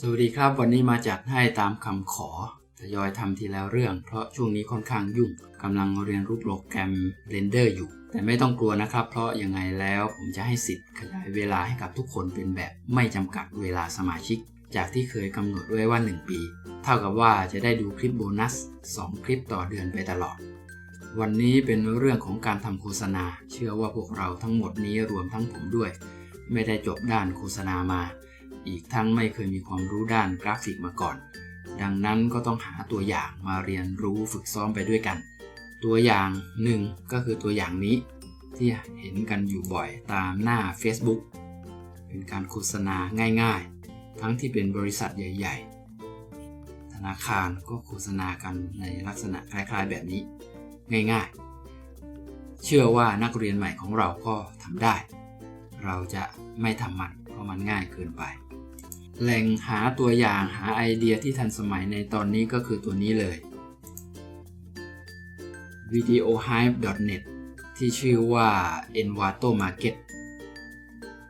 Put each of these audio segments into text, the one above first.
สวัสดีครับ วันนี้มาจัดให้ตามคำขอทยอยทำทีละเรื่อง เพราะช่วงนี้ค่อนข้างยุ่งกำลังเรียนรู้โปรแกรม Blender อยู่ แต่ไม่ต้องกลัวนะครับ เพราะยังไงแล้วผมจะให้สิทธิ์ขยายเวลาให้กับทุกคนเป็นแบบไม่จำกัดเวลาสมาชิก จากที่เคยกำหนดไว้ว่า 1 ปี เท่ากับว่าจะได้ดูคลิปโบนัส 2 คลิปต่อเดือนไปตลอด วันนี้เป็นเรื่องของการทำโฆษณา เชื่อว่าพวกเราทั้งหมดนี้รวมทั้งผมด้วย ไม่ได้จบด้านโฆษณามา อีกทั้งไม่เคยมีความรู้ด้านกราฟิกมาก่อน ดังนั้นก็ต้องหาตัวอย่างมาเรียนรู้ฝึกซ้อมไปด้วยกัน ตัวอย่างหนึ่งก็คือตัวอย่างนี้ ที่เห็นกันอยู่บ่อยตามหน้า Facebook เป็นการโฆษณาง่ายๆ ทั้งที่เป็นบริษัทใหญ่ ๆ ธนาคารก็โฆษณากันในลักษณะคล้ายๆ แบบนี้ ง่ายๆ เชื่อว่านักเรียนใหม่ของเราก็ทำได้ เราจะไม่ทำมันเพราะมันง่ายเกินไป แหล่งหาตัวอย่างหาไอเดียที่ทันสมัยในตอนนี้ก็คือตัวนี้เลย videohype.net ที่ชื่อว่า Envato Market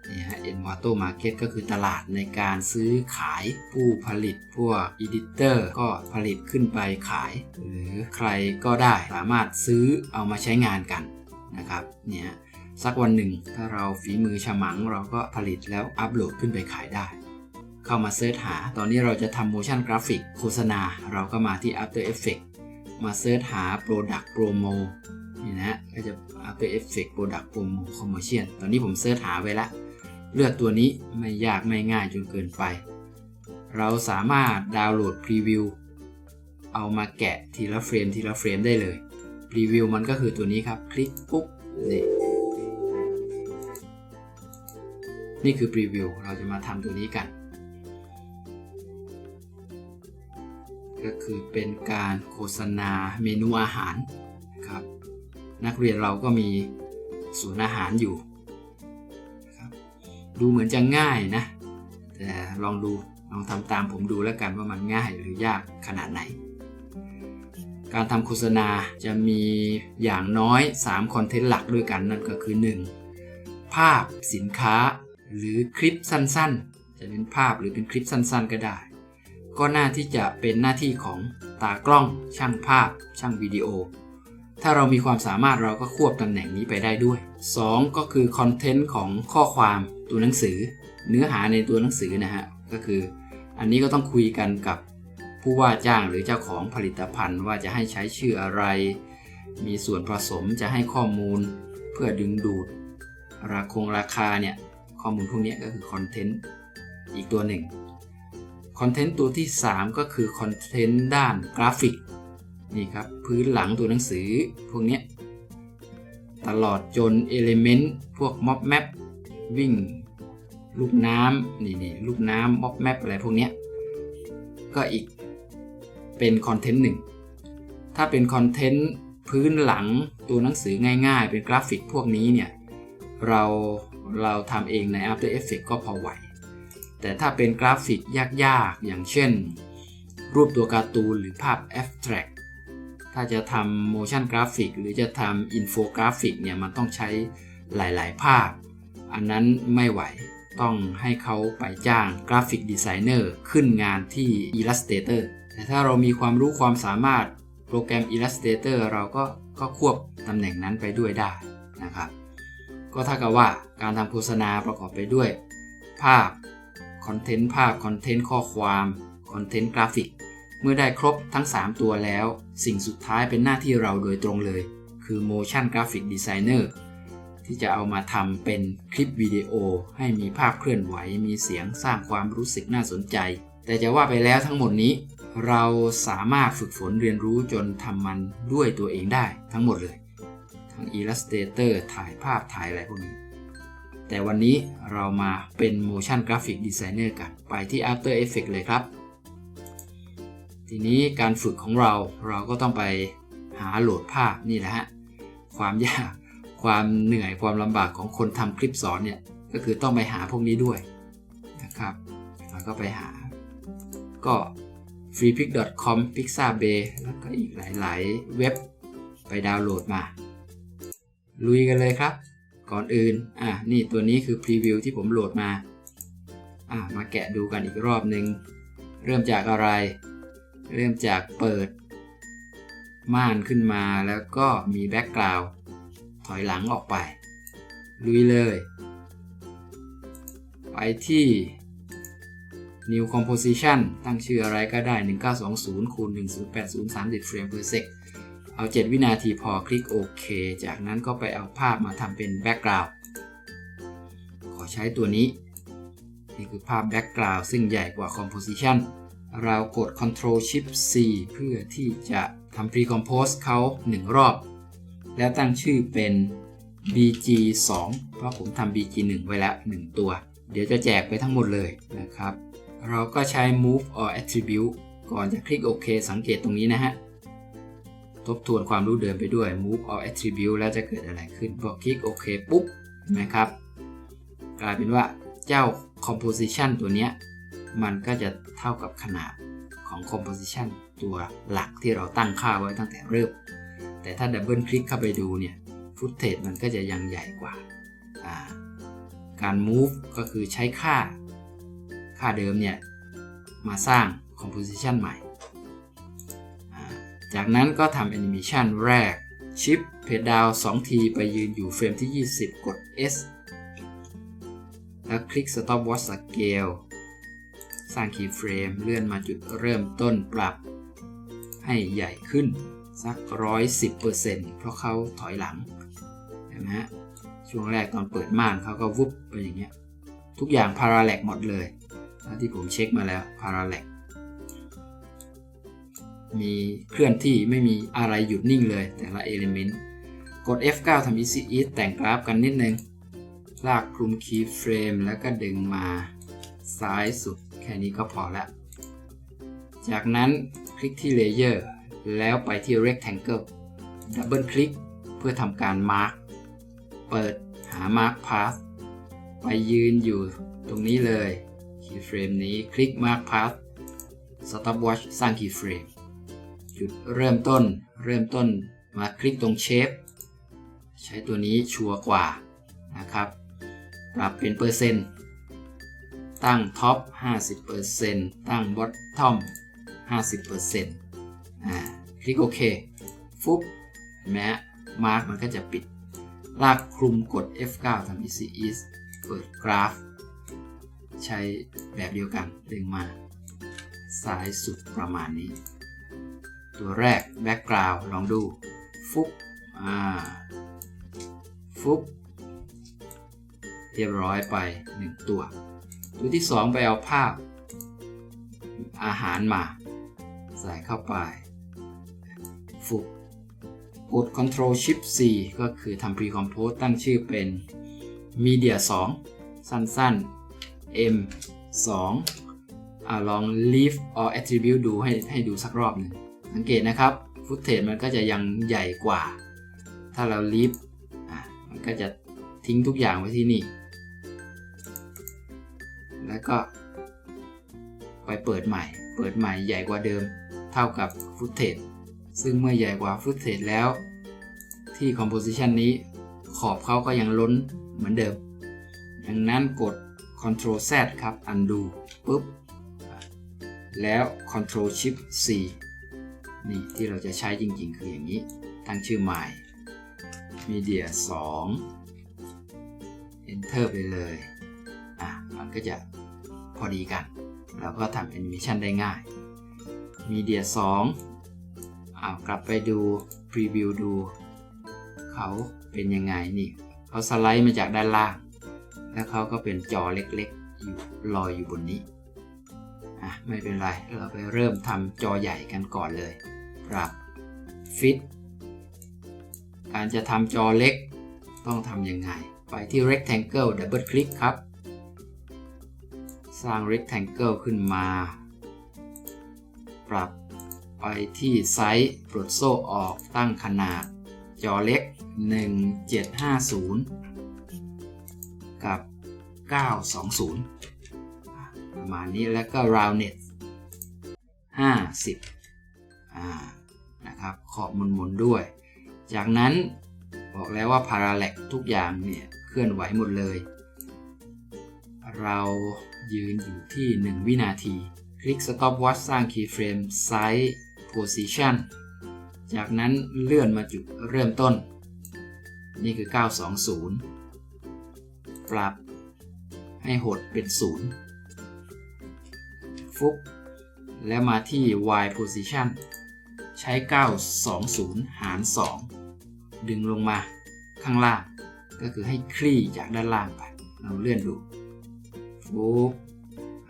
นี่ฮะ Envato Market ก็คือตลาดในการซื้อขายผู้ผลิตพวก Editor ก็ผลิตขึ้นไปขาย หรือใครก็ได้สามารถซื้อเอามาใช้งานกันนะครับเนี่ยสักวันหนึ่งถ้าเราฝีมือฉมังเราก็ผลิตแล้วอัปโหลดขึ้นไปขายได้ เข้ามาเสิร์ชหา ตอนนี้เราจะทำ motion graphic โฆษณา เราก็มาที่ After Effects มาเสิร์ชหา Product Promo นี่นะก็จะ After Effects Product Promo Commercial ตอนนี้ผมเสิร์ชหาไว้แล้วเลือกตัวนี้ไม่ยากไม่ง่ายจนเกินไป เราสามารถดาวน์โหลดพรีวิวเอามาแกะทีละเฟรมทีละเฟรมได้เลยพรีวิวมันก็คือตัวนี้ครับ คลิกปุ๊บนี่นี่คือพรีวิวเราจะมาทำตัวนี้กัน ก็คือเป็นการโฆษณาเมนูอาหารนะครับ นักเรียนเราก็มีศูนย์อาหารอยู่ครับดูเหมือนจะง่ายนะ แต่ลองดูลองทำตามผมดูแล้วกันว่ามันง่ายหรือยากขนาดไหน การทำโฆษณาจะมีอย่างน้อย3คอนเทนต์หลักด้วยกันนั่นก็คือ 1. ภาพสินค้าหรือคลิปสั้นๆ จะเป็นภาพหรือเป็นคลิปสั้นๆ ก็ได้ ก็น่าที่จะเป็นหน้าที่ของตากล้อง ช่างภาพ ช่างวิดีโอ ถ้าเรามีความสามารถเราก็ควบตำแหน่งนี้ไปได้ด้วย 2 ก็คือคอนเทนต์ของข้อความตัวหนังสือ เนื้อหาในตัวหนังสือนะฮะก็คือ อันนี้ก็ต้องคุยกันกับผู้ว่าจ้างหรือเจ้าของผลิตภัณฑ์ว่าจะให้ใช้ชื่ออะไร มีส่วนผสมจะให้ข้อมูล เพื่อดึงดูด ราคงราคาเนี่ยข้อมูลพวกนี้ก็คือคอนเทนต์อีกตัวหนึ่ง คอนเทนต์ตัวที่ 3 ก็คือคอนเทนต์ด้านกราฟิกนี่ครับพื้นหลังตัวหนังสือพวกนี้ตลอดจนเอลิเมนต์พวกม็อบแมปวิ่งลูกน้ำนี่นี่ลูกน้ำม็อบแมปอะไรพวกนี้ก็อีกเป็นคอนเทนต์หนึ่งถ้าเป็นคอนเทนต์พื้นหลังตัวหนังสือง่ายๆ เป็นกราฟิกพวกนี้เนี่ยเราเราทำเองใน After Effects ก็พอไหว แต่ถ้าเป็นกราฟิกยากๆ อย่างเช่น รูปตัวการ์ตูนหรือภาพ abstract ถ้าจะทำ motion graphic หรือจะทำ infographic เนี่ยมันต้องใช้หลายๆ ภาพ อันนั้นไม่ไหวต้องให้เขาไปจ้างกราฟิกดีไซเนอร์ขึ้นงานที่ Illustrator แต่ถ้าเรามีความรู้ความสามารถโปรแกรม Illustrator เราก็ก็ควบตำแหน่งนั้นไปด้วยได้นะครับ ก็เท่ากับว่าการทำโฆษณาประกอบไปด้วย ภาพ คอนเทนต์ภาพคอนเทนต์ข้อความคอนเทนต์กราฟิก เมื่อได้ครบทั้ง 3 ตัวแล้ว สิ่งสุดท้ายเป็นหน้าที่เราโดยตรงเลย คือ motion graphic designer ที่จะเอามาทำเป็นคลิปวิดีโอ ให้มีภาพเคลื่อนไหว มีเสียงสร้างความรู้สึกน่าสนใจ แต่จะว่าไปแล้วทั้งหมดนี้ เราสามารถฝึกฝนเรียนรู้จนทำมันด้วยตัวเองได้ทั้งหมดเลย ทั้ง Illustrator ถ่ายภาพถ่ายอะไรพวกนี้ แต่วันนี้เรามาเป็น Motion Graphic Designer กัน ไปที่ After Effects เลยครับ ทีนี้การฝึกของเราเราก็ต้องไปหาโหลดภาพนี่แหละฮะ ความยาก ความเหนื่อยความลำบากของคนทำคลิปสอนเนี่ย ก็คือต้องไปหาพวกนี้ด้วยนะครับเราก็ไปหา ก็ freepik.com pixabay แล้วก็อีกหลาย ๆ เว็บไปดาวน์โหลดมา ลุยกันเลยครับ ก่อนอื่นอะนี่ตัวนี้คือพรีวิวที่ผมโหลดมาอะมาแกะดูกันอีกรอบหนึ่งเริ่มจากอะไร เริ่มจากเปิด ม่านขึ้นมาแล้วก็มีแบ็กกราวด์ถอยหลังออกไป ลุยเลย ไปที่ New Composition ตั้งชื่ออะไรก็ได้ 1920คูณ1080 30 เฟรม per sec เอา 7 วินาทีพอคลิกโอเค จากนั้นก็ไปเอาภาพมาทำเป็นแบ็กกราวด์ขอใช้ตัวนี้ นี่คือภาพแบ็กกราวด์ซึ่งใหญ่กว่า Composition เรากด Ctrl Shift C เพื่อที่จะทำ Pre-compose เขา 1 รอบ แล้วตั้งชื่อเป็น BG 2 เพราะผมทำ BG 1 ไว้แล้ว 1 ตัว เดี๋ยวจะแจกไปทั้งหมดเลยนะครับ เราก็ใช้ Move or Attribute ก่อนจะคลิกโอเค สังเกตตรงนี้นะฮะ ทบทวนความรู้เดิมไปด้วย Move or Attribute แล้วจะเกิดอะไรขึ้นพอคลิกโอเคปุ๊บนไหมครับกลายเป็นว่าเจ้า Composition ตัวเนี้ยมันก็จะเท่ากับขนาดของ Composition ตัวหลักที่เราตั้งค่าไว้ตั้งแต่เริ่ม แต่ถ้าดับเบิลคลิกเข้าไปดูเนี่ยฟุตเทจมันก็จะยังใหญ่กว่า การ move ก็คือใช้ค่า ค่าเดิมเนี่ย มาสร้าง composition ใหม่ จากนั้นก็ทำ animation แรก ชิปเพดาว2ทีไปยืนอยู่เฟรมที่ 20 กด S แล้วคลิก stop watch scale สร้าง keyframe เลื่อนมาจุดเริ่มต้นปรับ ให้ใหญ่ขึ้น สัก 110%เพราะเขาถอยหลังเห็นไหมฮะช่วงแรกตอนเปิดม่านเขาก็วุบไปอย่างเงี้ย ทุกอย่าง parallax หมดเลยที่ผมเช็คมาแล้ว parallax มีเคลื่อนที่ไม่มีอะไรหยุดนิ่งเลยแต่ละ element กด F9 ทำ Easy Ease แต่งกราฟกันนิดนึง ลากคลุม keyframe แล้วก็ดึงมาซ้ายสุด แค่นี้ก็พอแล้วจากนั้นคลิกที่ Layer แล้วไปที่ Rectangle ดับเบิลคลิกเพื่อทำการ Mark เปิดหา Mark Path ไปยืนอยู่ตรงนี้เลย Keyframe นี้คลิก Mark Path Stopwatch สร้าง Keyframe จุดเริ่มต้น เริ่มต้นมาคลิกตรง Shape ใช้ตัวนี้ชัวร์กว่านะครับปรับเป็นเปอร์เซ็นต์ตั้งท็อป 50%ตั้งบอททอม 50%อ่าคลิกโอเคฟุ๊บแม้มาร์กมันก็จะปิด ลากคลุมกด F9 ทำ Easy Ease เปิดกราฟ ใช้แบบเดียวกันดึงมา ซ้ายสุดประมาณนี้ ตัวแรก Background ลองดู ฟุบอ่า ฟุบเรียบร้อยไป 1 ตัว ตัวที่ 2 ไปเอาภาพ อาหารมา ใส่เข้าไป ฟุบกด Ctrl Shift C ก็คือทำ Pre-compose ตั้งชื่อเป็น Media 2 สั้นๆ M 2อ่าลอง Leave or Attribute ดูให้ให้ดูสักรอบหนึ่ง สังเกตนะครับฟุตเทจมันก็จะยังใหญ่กว่า ถ้าเรา Leave อะมันก็จะทิ้งทุกอย่างไว้ที่นี่ แล้วก็ ไปเปิดใหม่ เปิดใหม่ใหญ่กว่าเดิม เท่ากับฟุตเทจซึ่งเมื่อใหญ่กว่าฟุตเทจแล้ว ที่ composition นี้ขอบเขาก็ยังล้นเหมือนเดิม ดังนั้นกด Ctrl Z ครับ undo ปุ๊บ แล้ว Ctrl Shift C นี่ที่เราจะใช้จริงๆ คืออย่างนี้ ตั้งชื่อใหม่ Media 2 Enter ไปเลย อะ มันก็จะพอดีกัน เราก็ทำ Animation ได้ง่าย Media 2เอากลับไปดู Preview ดู เขาเป็นยังไงนี่ เขาสไลด์มาจากด้านล่าง แล้วเขาก็เป็นจอเล็กๆอยู่ลอยอยู่บนนี้ อะไม่เป็นไร เราไปเริ่มทำจอใหญ่กันก่อนเลย ปรับ Fit การจะทำจอเล็กต้องทำยังไง ไปที่ Rectangle Double Click ครับ สร้าง Rectangle ขึ้นมา ปรับไปที่ไซส์ปลดโซ่ออกตั้งขนาด จอเล็ก 1750 กับ 920 ประมาณนี้แล้วก็ roundnet 50อ่านะครับขอบมุนๆด้วย จากนั้นบอกแล้วว่า parallax ทุกอย่างเนี่ยเคลื่อนไหวหมดเลย เรายืนอยู่ที่ 1 วินาที คลิก stopwatch สร้าง keyframe size position จากนั้นเลื่อนมาจุดเริ่มต้น นี่คือ 920 ปรับให้หดเป็น 0 ฟุบแล้วมาที่ y position ใช้ 920 หาร 2 ดึงลงมาข้างล่าง ก็คือให้คลี่จากด้านล่างไปเราเลื่อนดูฟุบ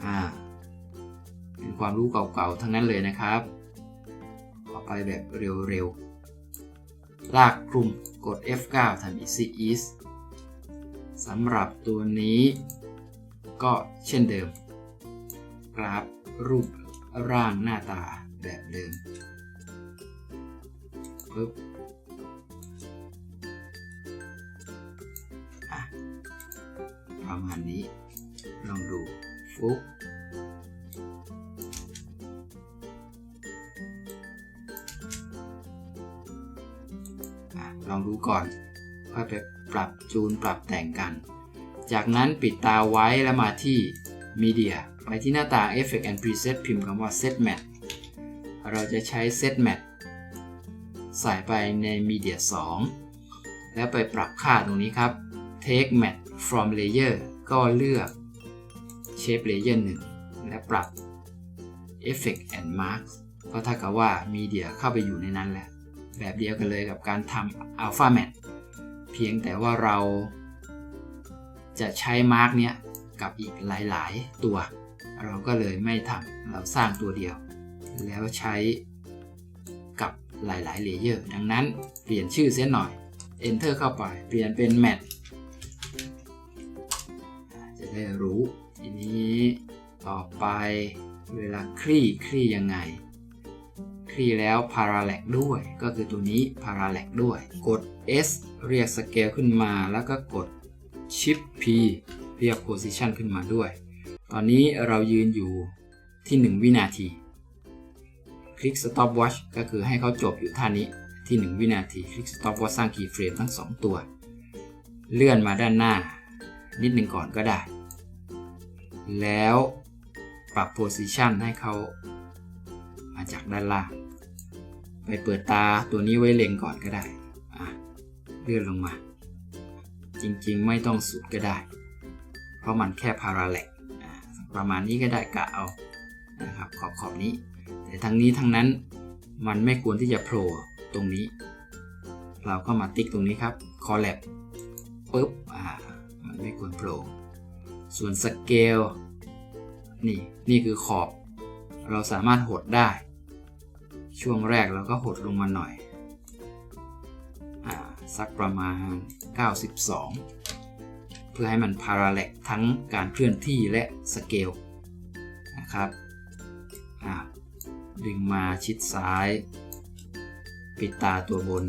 อ่าเป็นความรู้เก่าๆ ทั้งนั้นเลยนะครับขอไปแบบเร็วๆ ลากกลุ่มกด F9 ทำ Easy Ease สำหรับตัวนี้ก็เช่นเดิม กราฟรูปร่างหน้าตาแบบเดิมปึ๊บอะประมาณนี้ ลองดูฟุกอะลองดูก่อน ค่อยไปปรับจูนปรับแต่งกัน จากนั้นปิดตาไว้แล้วมาที่ Media ไปที่หน้าต่าง Effect and Preset พิมพ์คำว่า Set Mat เราจะใช้ Set Mat ใส่ไปใน Media 2 แล้วไปปรับค่าตรงนี้ครับ Take Mat from Layer ก็เลือก Shape Layer 1 และปรับ Effect and Mark ก็เท่ากับว่า Media เข้าไปอยู่ในนั้นแหละ แบบเดียวกันเลยกับการทำ Alpha Mat เพียงแต่ว่าเราจะใช้มาร์กเนี้ยกับอีกหลาย ๆ ตัว เราก็เลยไม่ทำเราสร้างตัวเดียว แล้วใช้กับหลายๆเลเยอร์ดังนั้นเปลี่ยนชื่อเสียหน่อย Enter เข้าไป เปลี่ยนเป็น Mat จะได้รู้ ทีนี้ต่อไปเวลาคลี่คลี่ยังไง คลี่แล้ว parallax ด้วย ก็คือตัวนี้ parallax ด้วย กด S เรียกสเกลขึ้นมาแล้วก็กด Shift P เรียก position ขึ้นมาด้วย ตอนนี้เรายืนอยู่ที่ 1 วินาที คลิก stop watch ก็คือให้เขาจบอยู่ท่านี้ที่ 1 วินาที คลิก stop watch สร้าง keyframe ทั้ง 2 ตัว เลื่อนมาด้านหน้า นิดหนึ่งก่อนก็ได้ แล้วปรับ position ให้เขามาจากด้านล่างไปเปิดตาตัวนี้ไว้เล็งก่อนก็ได้ เลื่อนลงมา จริงๆ ไม่ต้องสุดก็ได้ เพราะมันแค่ parallax อ่า ประมาณนี้ก็ได้กะเอานะครับขอบขอบนี้ แต่ทั้งนี้ทั้งนั้นมันไม่ควรที่จะโผล่ตรงนี้ เราก็มาติ๊กตรงนี้ครับ collapse ปุ๊บอ่ามันไม่ควรโผล่ส่วนสเกลนี่นี่คือขอบ เราสามารถหดได้ ช่วงแรกเราก็หดลงมาหน่อยอ่าสักประมาณ 92 พื่อให้มัน parallax ทั้งการเคลื่อนที่และสเกลนะครับดึงมาชิดซ้าย ปิดตาตัวบน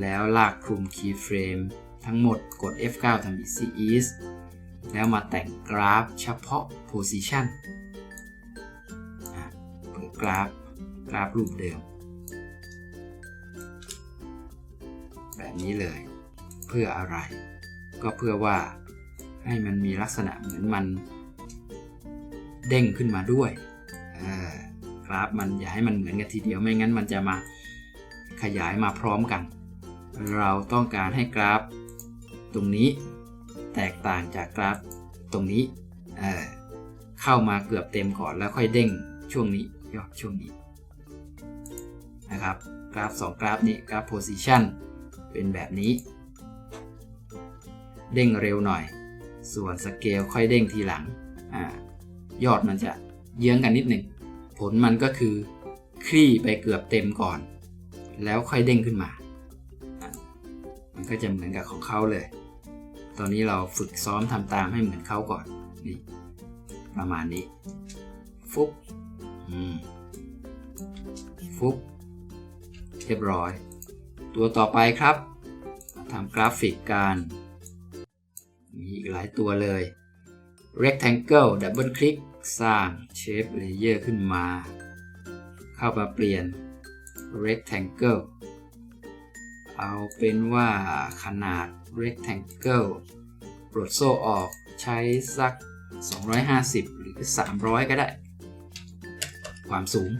แล้วลากคลุม keyframe ทั้งหมดกด F9 ทำ Easy Ease แล้วมาแต่งกราฟเฉพาะ position อะเปิดกราฟกราฟรูปเดิม แบบนี้เลยเพื่ออะไร ก็เพื่อว่าให้มันมีลักษณะเหมือนมันเด้งขึ้นมาด้วยกราฟมันอย่าให้มันเหมือนกันทีเดียวไม่งั้นมันจะมาขยายมาพร้อมกัน เราต้องการให้กราฟตรงนี้แตกต่างจากกราฟตรงนี้เเข้ามาเกือบเต็มก่อนแล้วค่อยเด้งช่วงนี้ยอดช่วงนี้นะครับกราฟ 2 กราฟนี้กราฟ position เป็นแบบนี้ เด้งเร็วหน่อย ส่วนสเกลค่อยเด้งทีหลังอยอดมันจะเยื้องกันนิดหนึ่ง ผลมันก็คือ คลี่ไปเกือบเต็มก่อน แล้วค่อยเด้งขึ้นมา มันก็จะเหมือนกับของเขาเลย ตอนนี้เราฝึกซ้อมทำตามให้เหมือนเขาก่อน นี่ ประมาณนี้ ฟุบฟุบเรียบร้อย ตัวต่อไปครับทำกราฟิกการ มีอีกหลายตัวเลย rectangle double click สร้าง shape layer ขึ้นมา เข้ามาเปลี่ยน rectangle เอาเป็นว่าขนาด rectangle ปลดโซ่ออกใช้สัก 250 หรือ 300 ก็ได้ ความสูง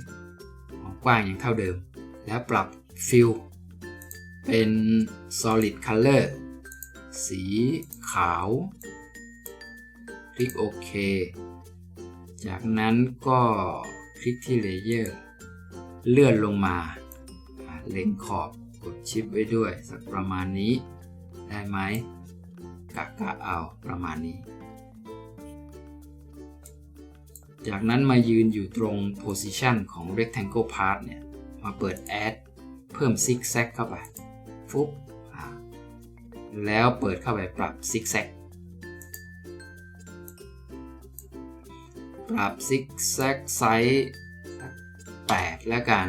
ความกว้างยังเท่าเดิม แล้วปรับ fill เป็น solid color สีขาว คลิกโอเค จากนั้นก็คลิกที่ Layer เลื่อนลงมา เล็งขอบกดชิปไว้ด้วย สักประมาณนี้ ได้ไหมกะกะเอาประมาณนี้ จากนั้นมายืนอยู่ตรง position ของ rectangle part เนี่ย มาเปิด add เพิ่ม zigzag เข้าไป ฟุบ แล้วเปิดเข้าไปปรับ zigzag ปรับ zigzag ไซส์8แล้วกัน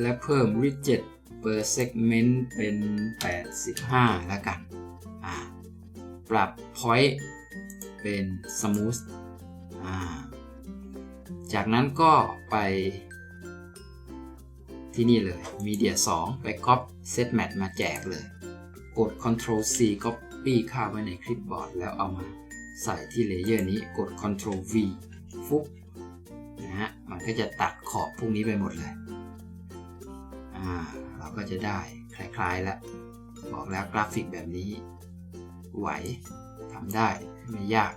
และเพิ่ม widget per segment เป็น 85 แล้วกันปรับ point เป็น smooth าจากนั้นก็ไปที่นี่เลย Media 2 ไป Copy Set Match มาแจกเลย กด Ctrl C Copy เข้าไว้ในคลิปบอร์ดแล้วเอามาใส่ที่เลเยอร์นี้กด Ctrl V ฟุบนะฮะมันก็จะตัดขอบพวกนี้ไปหมดเลยอ่าเราก็จะได้คล้ายๆแล้วบอกแล้วกราฟิกแบบนี้ไหวทำได้ไม่ยาก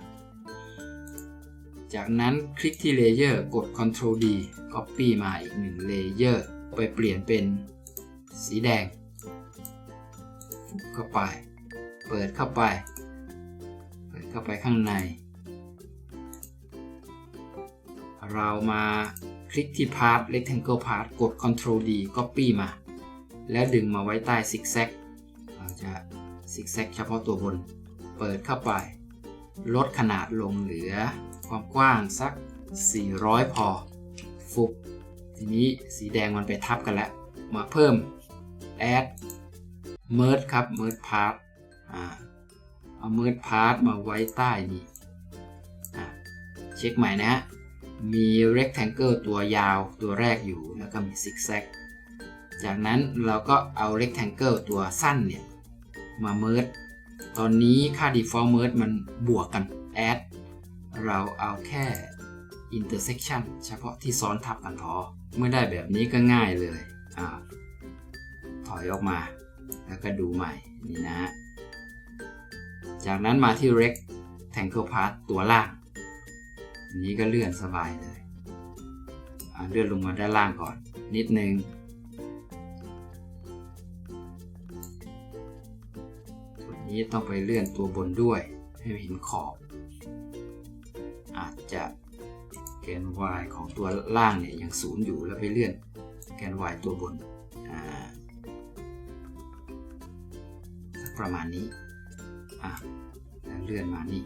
จากนั้นคลิกที่เลเยอร์กด Ctrl D Copy มาอีกหนึ่งเลเยอร์ไปเปลี่ยนเป็นสีแดง เข้าไป เปิดเข้าไป เปิดเข้าไปข้างใน เรามาคลิกที่ Part Rectangle Part กด Ctrl D Copy มา แล้วดึงมาไว้ใต้ Zigzag เราจะ Zigzag เฉพาะตัวบน เปิดเข้าไป ลดขนาดลงเหลือความกว้างสัก 400 พอ ฟุบ ทีนี้สีแดงมันไปทับกันแล้ว มาเพิ่ม add merge ครับ merge part อ่าเอา merge part มาไว้ใต้นี่อ่าเช็คใหม่นะฮะ มี rectangle ตัวยาวตัวแรกอยู่แล้วก็มี zigzag จากนั้นเราก็เอา rectangle ตัวสั้นเนี่ยมา merge ตอนนี้ค่า default merge มันบวกกัน add เราเอาแค่ intersection เฉพาะที่ซ้อนทับกันพอ เมื่อได้แบบนี้ก็ง่ายเลย อ่า ถอยออกมา แล้วก็ดูใหม่นี่นะฮะ จากนั้นมาที่ rectangle part ตัวล่าง อันนี้ก็เลื่อนสบายเลยเลื่อนลงมาด้านล่างก่อน นิดนึงส่วนนี้ต้องไปเลื่อนตัวบนด้วย ให้เห็นขอบ อาจจะแกน y ของตัวล่างเนี่ยยังศูนย์อยู่แล้วไปเลื่อนแกน y ตัวบน ประมาณนี้อะแล้วเลื่อนมานี่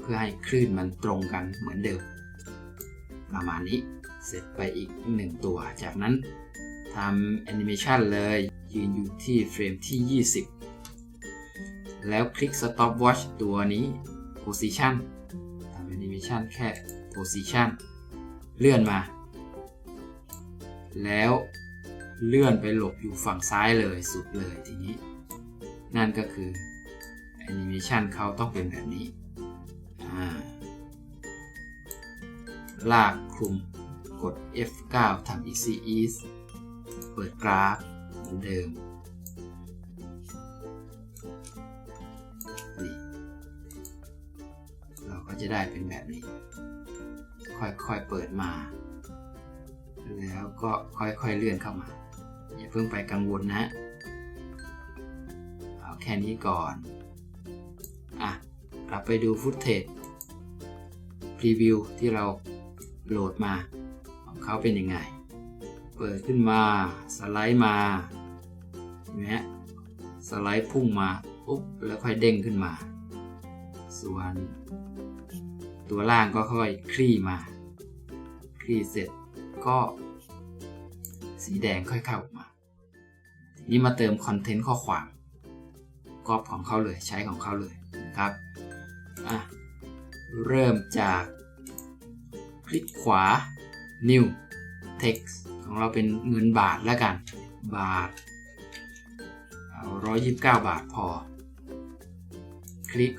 เพื่อให้คลื่นมันตรงกันเหมือนเดิม ประมาณนี้เสร็จไปอีกหนึ่งตัว จากนั้นทำแอนิเมชันเลยยืนอยู่ที่เฟรมที่ 20 แล้วคลิก stop watch ตัวนี้ position ทำแอนิเมชันแค่ position เลื่อนมา แล้วเลื่อนไปหลบอยู่ฝั่งซ้ายเลยสุดเลยทีนี้ นั่นก็คือแอนิเมชันเขาต้องเป็นแบบนี้ลากคลุมกด F9 ทำ Easy Ease เปิดกราฟเหมือนเดิมนี่เราก็จะได้เป็นแบบนี้ ค่อยๆเปิดมา แล้วก็ค่อยๆเลื่อนเข้ามา อย่าเพิ่งไปกังวลนะ ค่นี้ก่อน อะ กลับไปดูฟุตเทจพรีวิวที่เราโหลดมา ของเขาเป็นยังไง เปิดขึ้นมา สไลด์มาเห็นไหมสไลด์พุ่งมาปุ๊บแล้วค่อยเด้งขึ้นมา ส่วนตัวล่างก็ค่อยคลี่มา คลี่เสร็จก็สีแดงค่อยเข้าออกมา ทีนี้มาเติมคอนเทนต์ข้อความ ก๊อปของเขาเลยใช้ของเขาเลยนะครับอะเริ่มจากคลิกขวา New Text ของเราเป็นเงินบาทแล้วกัน บาทเอา129 บาทพอ คลิก